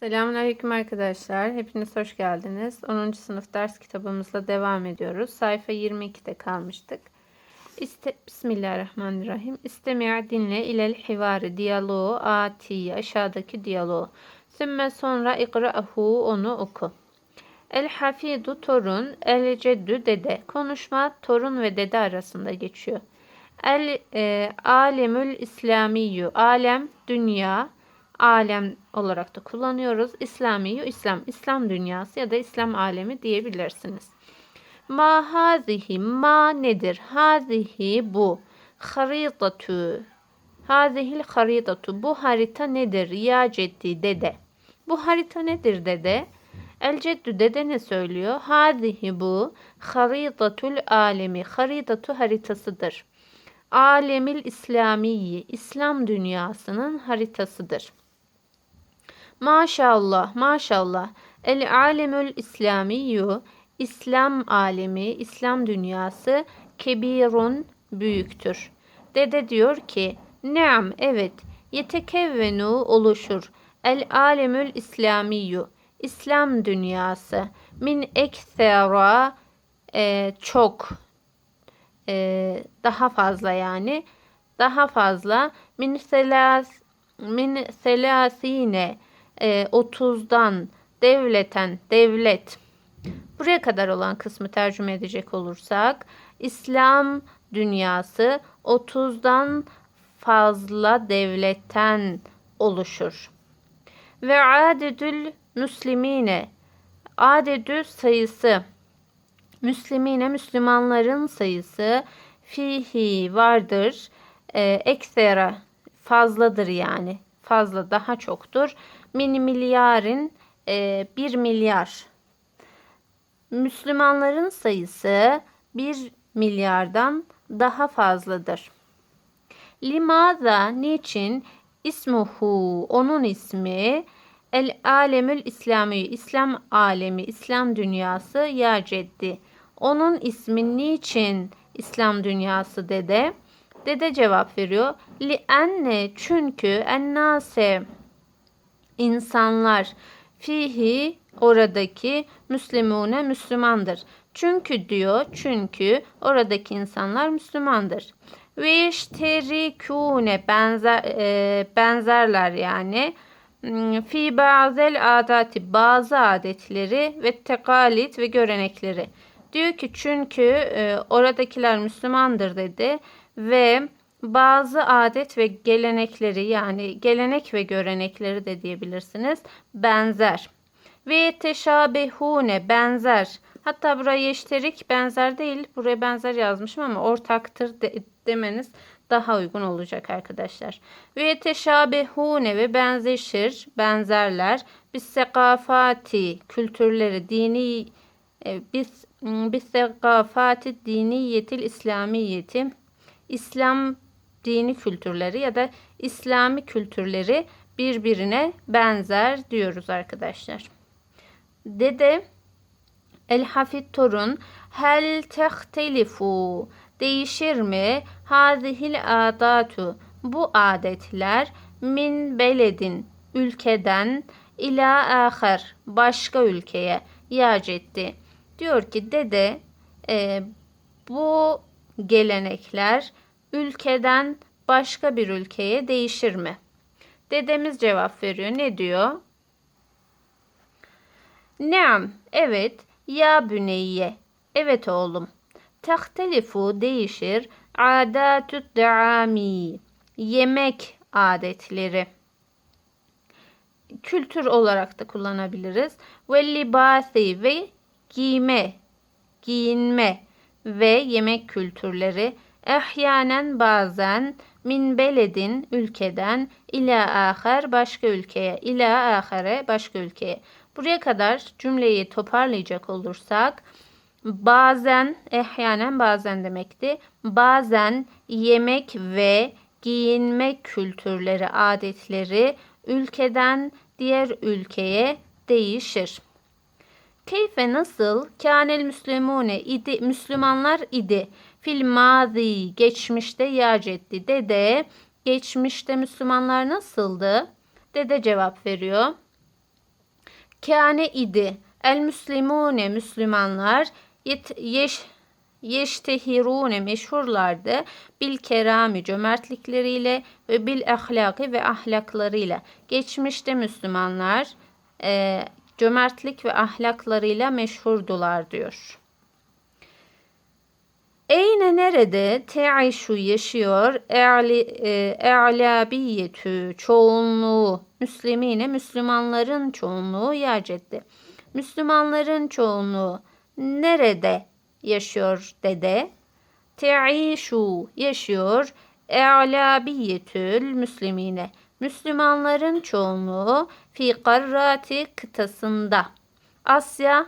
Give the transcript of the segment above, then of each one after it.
Selamünaleyküm arkadaşlar. Hepiniz hoş geldiniz. 10. sınıf ders kitabımızla devam ediyoruz. Sayfa 22'de kalmıştık. İste Bismillahirrahmanirrahim. İstemi' dinle ilel hivari diyaloğu ati aşağıdaki diyaloğu. Sümme sonra ikra'hu onu oku. El hafidu torun, el ceddü dede. Konuşma torun ve dede arasında geçiyor. El e, alemül İslamiyyü. Alem, dünya, alem olarak da kullanıyoruz. İslamiyyü, İslam, İslam dünyası ya da İslam alemi diyebilirsiniz. Ma hazihi, ma nedir? Hazihi bu. Haritatü. Hazihil haritatu. Bu harita nedir? Ya ceddi dede. Bu harita nedir dede? El ceddü dede ne söylüyor? Hazihi bu. Haritatul alemi. Haritatu haritasıdır. Alemil İslamiyi. İslam dünyasının haritasıdır. Maşallah, maşallah. El alemül İslamiyyu, İslam alemi, İslam dünyası kebirun büyüktür. Dede diyor ki, Neam, evet, yetekevvenu oluşur. El alemül İslamiyyu, İslam dünyası. Min eksera, e, çok, e, daha fazla yani, daha fazla. Min selas, min selasine, e, 30'dan devleten devlet buraya kadar olan kısmı tercüme edecek olursak İslam dünyası 30'dan fazla devletten oluşur. Ve adedül müslimine adedü sayısı Müslimine Müslümanların sayısı fihi vardır. E, eksera fazladır yani. Fazla daha çoktur min milyarın e, 1 milyar. Müslümanların sayısı 1 milyardan daha fazladır. Limaza niçin ismuhu onun ismi el alemül İslami İslam alemi İslam dünyası ya ceddi. Onun ismi niçin İslam dünyası dede? Dede cevap veriyor. Li enne çünkü ennase insanlar fihi oradaki müslimune Müslümandır. Çünkü diyor çünkü oradaki insanlar Müslümandır. Ve yeşterikune benzer e, benzerler yani hmm, fi bazel adati bazı adetleri ve tekalit ve görenekleri. Diyor ki çünkü e, oradakiler Müslümandır dedi ve bazı adet ve gelenekleri yani gelenek ve görenekleri de diyebilirsiniz benzer. Ve teşabehune benzer. Hatta buraya yeşterik benzer değil. Buraya benzer yazmışım ama ortaktır de, demeniz daha uygun olacak arkadaşlar. Ve teşabehune ve benzeşir, benzerler. Biz sekafati kültürleri, dini e, biz biz sekafati diniyetil İslamiyeti İslam dini kültürleri ya da İslami kültürleri birbirine benzer diyoruz arkadaşlar. Dede El Hafid Torun hel tehtelifu değişir mi? Hazihil adatu bu adetler min beledin ülkeden ila ahar başka ülkeye yac etti. Diyor ki dede e, bu gelenekler ülkeden başka bir ülkeye değişir mi? Dedemiz cevap veriyor. Ne diyor? Neam, evet. Ya büneyye, evet oğlum. Tahtelifu değişir. Adatü daami, yemek adetleri. Kültür olarak da kullanabiliriz. Ve libasi ve giyme, giyinme ve yemek kültürleri ehyanen bazen min beledin ülkeden ila ahar başka ülkeye ila ahare başka ülkeye. Buraya kadar cümleyi toparlayacak olursak bazen ehyanen bazen demekti. Bazen yemek ve giyinme kültürleri, adetleri ülkeden diğer ülkeye değişir. Keyfe nasıl? Kânel müslimune idi, Müslümanlar idi. Fil mazi geçmişte yacetti. Dede geçmişte Müslümanlar nasıldı? Dede cevap veriyor. Kâne idi. El müslimune Müslümanlar yet, yeş, yeştehirune meşhurlardı bil kerami cömertlikleriyle ve bil ahlaki ve ahlaklarıyla. Geçmişte Müslümanlar e, cömertlik ve ahlaklarıyla meşhurdular diyor. Eyne nerede te'işu yaşıyor e'li, e, e'labiyetü çoğunluğu Müslimine Müslümanların çoğunluğu yercetti. Müslümanların çoğunluğu nerede yaşıyor dede? Te'işu yaşıyor e'labiyetül müslimine Müslümanların çoğunluğu fi karrati kıtasında Asya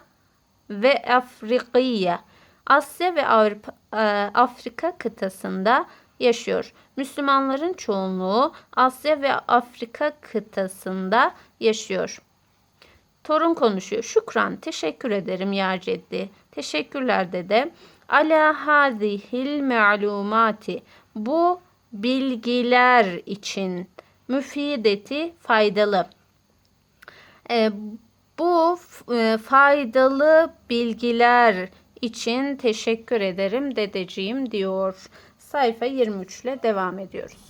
ve Afrikiye Asya ve Avrupa, e, Afrika kıtasında yaşıyor. Müslümanların çoğunluğu Asya ve Afrika kıtasında yaşıyor. Torun konuşuyor. Şükran, teşekkür ederim ya ceddi. Teşekkürler dede. Ala hazihil ma'lumati. Bu bilgiler için müfideti faydalı. E, bu e, faydalı bilgiler için teşekkür ederim dedeciğim diyor. Sayfa 23 ile devam ediyoruz.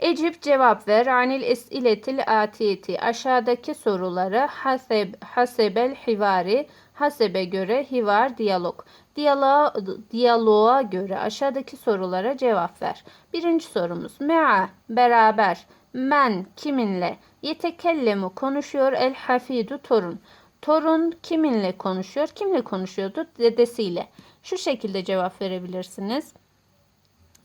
Ecip cevap ver. Anil esiletil atiyeti. Aşağıdaki soruları haseb, hasebel hivari. Hasebe göre hivar diyalog. Diyaloğa, diyaloğa göre aşağıdaki sorulara cevap ver. Birinci sorumuz. Mea beraber. Men kiminle? Yetekellemu konuşuyor el hafidu torun. Torun kiminle konuşuyor? Kimle konuşuyordu? Dedesiyle. Şu şekilde cevap verebilirsiniz.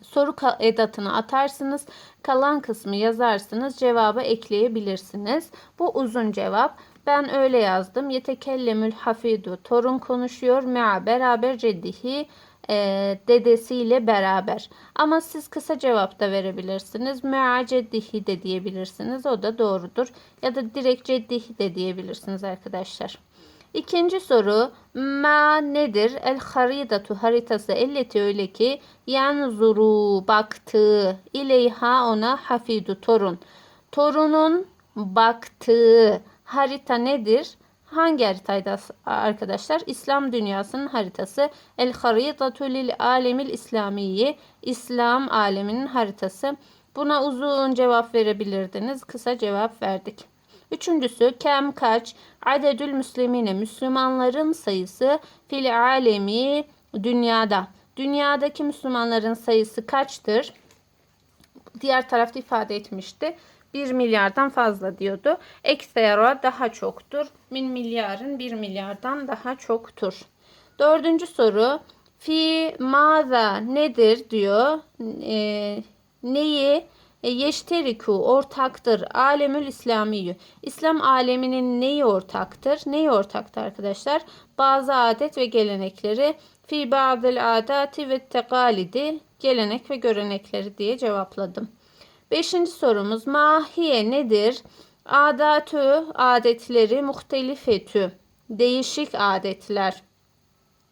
Soru edatını atarsınız. Kalan kısmı yazarsınız. Cevabı ekleyebilirsiniz. Bu uzun cevap. Ben öyle yazdım. Yetekellemül hafidu. Torun konuşuyor. Mea beraber ceddihi e, dedesiyle beraber. Ama siz kısa cevap da verebilirsiniz. Mea ceddihi de diyebilirsiniz. O da doğrudur. Ya da direkt ceddihi de diyebilirsiniz arkadaşlar. İkinci soru ma nedir? El haridatu haritası elleti öyle ki yanzuru baktı ileyha ona hafidu torun. Torunun baktığı harita nedir? Hangi haritaydı arkadaşlar? İslam dünyasının haritası. El haritatu lil alemil İslamiyi. İslam aleminin haritası. Buna uzun cevap verebilirdiniz. Kısa cevap verdik. Üçüncüsü kem kaç? Adedül müslimine Müslümanların sayısı fil alemi dünyada. Dünyadaki Müslümanların sayısı kaçtır? Diğer tarafta ifade etmişti. 1 milyardan fazla diyordu. Eksera daha çoktur. Min milyarın 1 milyardan daha çoktur. Dördüncü soru. Fi maza nedir diyor. E, neyi e, yeşteriku ortaktır. Alemül İslamiyyü. İslam aleminin neyi ortaktır? Neyi ortaktır arkadaşlar? Bazı adet ve gelenekleri fi ba'dil adati ve tekalidi gelenek ve görenekleri diye cevapladım. Beşinci sorumuz mahiye nedir? Adatü adetleri muhtelifetü değişik adetler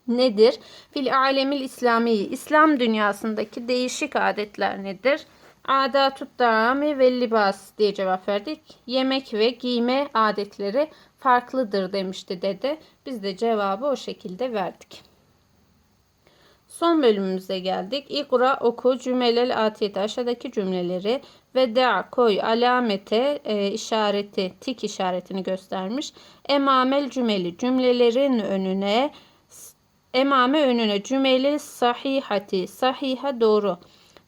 nedir? Fil alemil İslami İslam dünyasındaki değişik adetler nedir? Adatut dami ve libas diye cevap verdik. Yemek ve giyme adetleri farklıdır demişti dede. Biz de cevabı o şekilde verdik. Son bölümümüze geldik. İkra oku cümelel atiyeti aşağıdaki cümleleri ve da koy alamete e, işareti tik işaretini göstermiş. Emamel cümeli cümlelerin önüne emame önüne cümeli sahihati sahiha doğru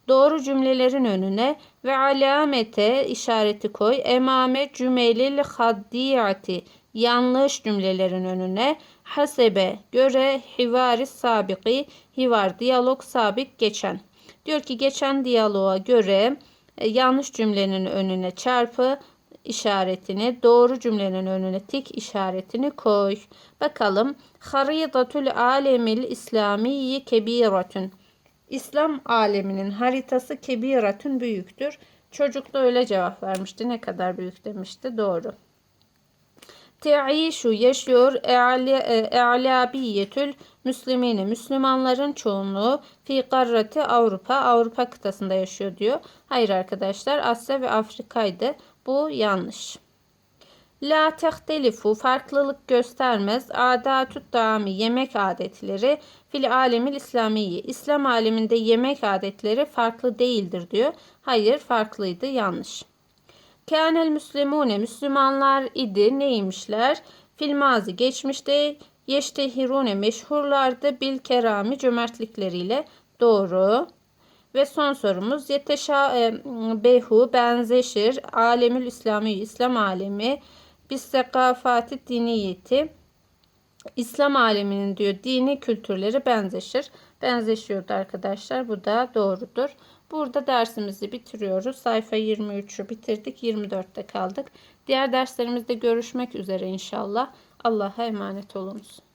doğru cümlelerin önüne ve alamete işareti koy. Emame cümelil haddiyati yanlış cümlelerin önüne hasebe göre hivari sabiki hivar diyalog sabik geçen. Diyor ki geçen diyaloğa göre e, yanlış cümlenin önüne çarpı işaretini, doğru cümlenin önüne tik işaretini koy. Bakalım. Haridatul alemil İslami kebiratun. İslam aleminin haritası kebiratun büyüktür. Çocuk da öyle cevap vermişti. Ne kadar büyük demişti. Doğru. Te'işu yaşıyor e'labiyetül müslimine Müslümanların çoğunluğu fi karrati Avrupa Avrupa kıtasında yaşıyor diyor. Hayır arkadaşlar Asya ve Afrika'ydı. Bu yanlış. La tehtelifu farklılık göstermez. Adatut dami yemek adetleri fil alemil İslamiyi. İslam aleminde yemek adetleri farklı değildir diyor. Hayır farklıydı yanlış. Kânel müslimune Müslümanlar idi neymişler? Fil mazi geçmişte yeştehirune meşhurlardı bil kerami cömertlikleriyle doğru. Ve son sorumuz yeteşa e, behu benzeşir alemül İslami İslam alemi bis sekafati diniyeti İslam aleminin diyor dini kültürleri benzeşir. Benzeşiyordu arkadaşlar. Bu da doğrudur. Burada dersimizi bitiriyoruz. Sayfa 23'ü bitirdik. 24'te kaldık. Diğer derslerimizde görüşmek üzere inşallah. Allah'a emanet olunuz.